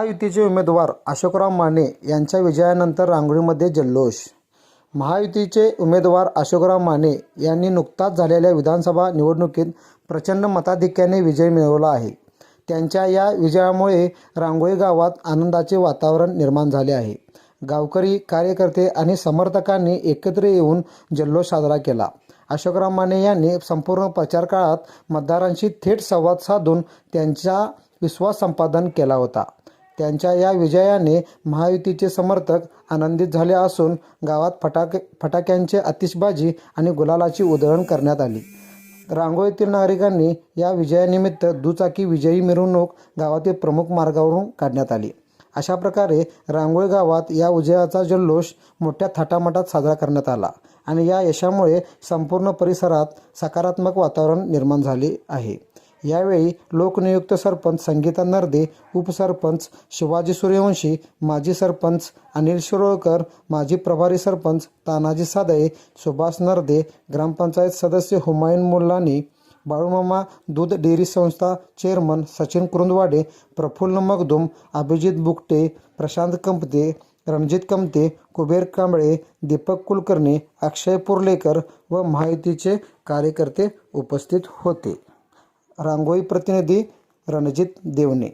महायुतीचे उमेदवार अशोकराव माने यांच्या विजयानंतर रांगोळीमध्ये जल्लोष. महायुतीचे उमेदवार अशोकराव माने यांनी नुकताच झालेल्या विधानसभा निवडणुकीत प्रचंड मताधिक्याने विजय मिळवला आहे. त्यांच्या या विजयामुळे रांगोळी गावात आनंदाचे वातावरण निर्माण झाले आहे. गावकरी कार्यकर्ते आणि समर्थकांनी एकत्र येऊन जल्लोष साजरा केला. अशोकराव माने यांनी संपूर्ण प्रचार काळात मतदारांशी थेट संवाद साधून त्यांचा विश्वास संपादन केला होता. त्यांच्या या विजयाने महायुतीचे समर्थक आनंदित झाले असून गावात फटाके फटाक्यांचे आतिषबाजी आणि गुलालाची उधळण करण्यात आली. रांगोळीतील नागरिकांनी या विजयानिमित्त दुचाकी विजयी मिरवणूक गावातील प्रमुख मार्गावरून काढण्यात आली. अशा प्रकारे रांगोळी गावात या विजयाचा जल्लोष मोठ्या थाटामाटात साजरा करण्यात आला आणि या यशामुळे संपूर्ण परिसरात सकारात्मक वातावरण निर्माण झाले आहे. यावेळी लोकनियुक्त सरपंच संगीता नरदे उपसरपंच शिवाजी सूर्यवंशी माजी सरपंच अनिल शिरोळकर माजी प्रभारी सरपंच तानाजी सादळे सुभाष नरदे ग्रामपंचायत सदस्य हुमायून मुल्लानी बाळूमामा दूध डेअरी संस्था चेअरमन सचिन कुरुंदवाडे प्रफुल्ल मगदुम अभिजित बुकटे प्रशांत कंपते रणजित कमते कुबेर कांबळे दीपक कुलकर्णी अक्षय पुर्लेकर व माहितीचे कार्यकर्ते उपस्थित होते. रांगोळी प्रतिनिधी रणजित देवणे